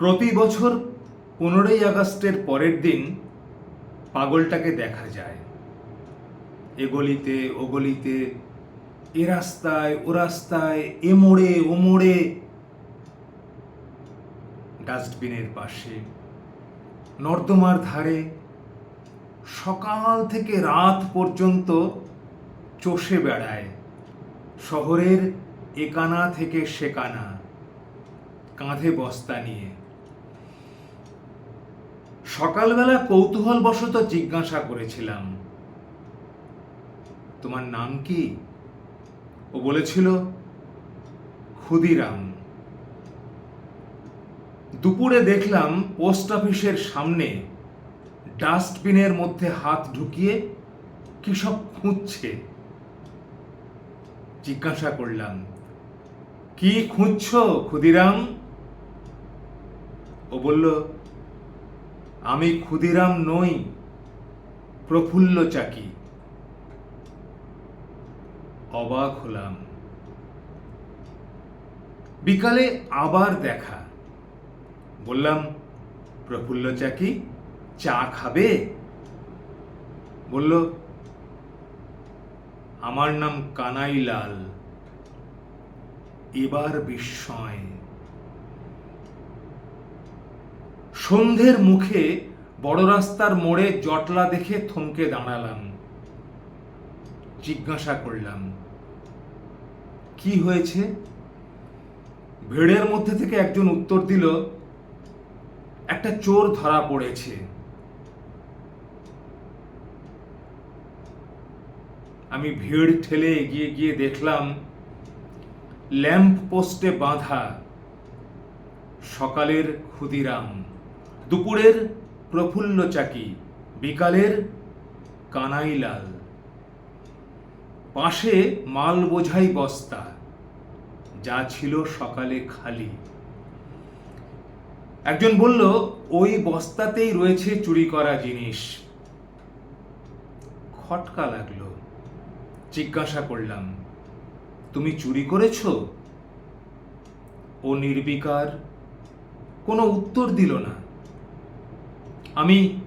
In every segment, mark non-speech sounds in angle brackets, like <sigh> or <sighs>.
প্রতি বছর পনেরোই আগস্টের পরের দিন পাগলটাকে দেখা যায়। এ গলিতে, ও গলিতে, এ রাস্তায়, ও রাস্তায়, এ মোড়ে, ও মোড়ে। ডাস্টবিনের পাশে, নর্দমার ধারে, সকাল থেকে রাত পর্যন্ত চষে বেড়ায়। শহরের একানা থেকে সেকানা, কাঁধে বস্তা নিয়ে। সকালবেলা কৌতূহলবশত জিজ্ঞাসা করেছিলাম, তোমার নাম কি? ও বলেছিল, ক্ষুদিরাম। দুপুরে দেখলাম পোস্ট অফিসের সামনে ডাস্টবিনের মধ্যে হাত ঢুকিয়ে কি সব খুঁজছে। জিজ্ঞাসা করলাম, কি খুঁজছ ক্ষুদিরাম? ও বলল আমি ক্ষুদিরাম নই, প্রফুল্ল চাকি। অবাক হলাম। বিকালে আবার দেখা। বললাম, প্রফুল্ল চাকি, চা খাবে? বলল, আমার নাম কানাই লাল এবার বিস্ময়। সন্ধ্যের মুখে বড় রাস্তার মোড়ে জটলা দেখে থমকে দাঁড়ালাম। জিজ্ঞাসা করলাম, কি হয়েছে? ভিড়ের মধ্যে থেকে একজন উত্তর দিল, একটা চোর ধরা পড়েছে। আমি ভিড় ঠেলে এগিয়ে গিয়ে দেখলাম, ল্যাম্প পোস্টে বাঁধা সকালের ক্ষুদিরাম। দুপুরের প্রফুল্ল চাকি, বিকালের কানাইলাল। পাশে মাল বোঝাই বস্তা, যা ছিল সকালে খালি। একজন বলল, ওই বস্তাতেই রয়েছে চুরি করা জিনিস। খটকা লাগল। জিজ্ঞাসা করলাম, তুমি চুরি করেছ? ও নির্বিকার, কোনো উত্তর দিল না। আমি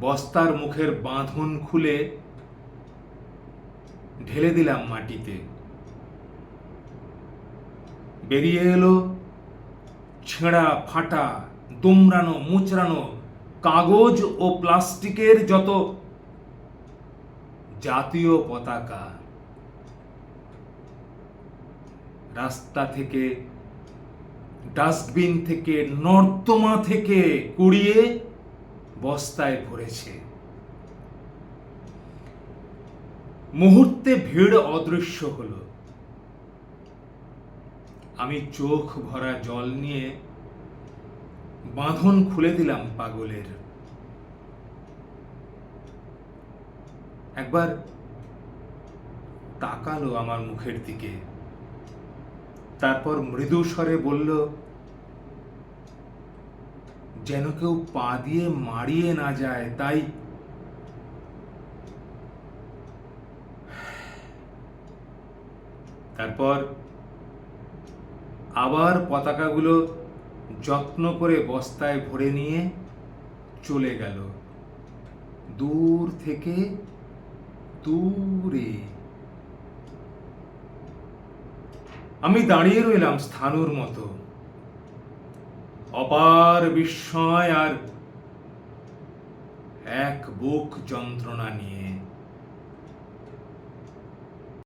বস্তার মুখের বাঁধন খুলে ঢেলে দিলাম মাটিতে। বেরিয়ে এলো ছেঁড়া, ফাটা, দুমড়ানো, মুচড়ানো কাগজ ও প্লাস্টিকের যত জাতীয় পতাকা। রাস্তা থেকে ডাস্টবিন থেকে নর্দমা থেকে কুড়িয়ে বস্তায় ভরেছে। মুহূর্তে ভিড় অদৃশ্য হলো। আমি চোখ ভরা জল নিয়ে বাঁধন খুলে দিলাম পাগলের। একবার তাকালো আমার মুখের দিকে। তারপর মৃদু স্বরে বলল, যেন কেউ পা দিয়ে মারিয়ে না যায়, তাই <sighs> তারপর আবার পতাকাগুলো যত্ন করে বস্তায় ভরে নিয়ে চলে গেল। দূর থেকে দূরে আমি দাঁড়িয়ে রইলাম স্থানুর মতো। অপার বিস্ময় আর এক বুক যন্ত্রণা নিয়ে।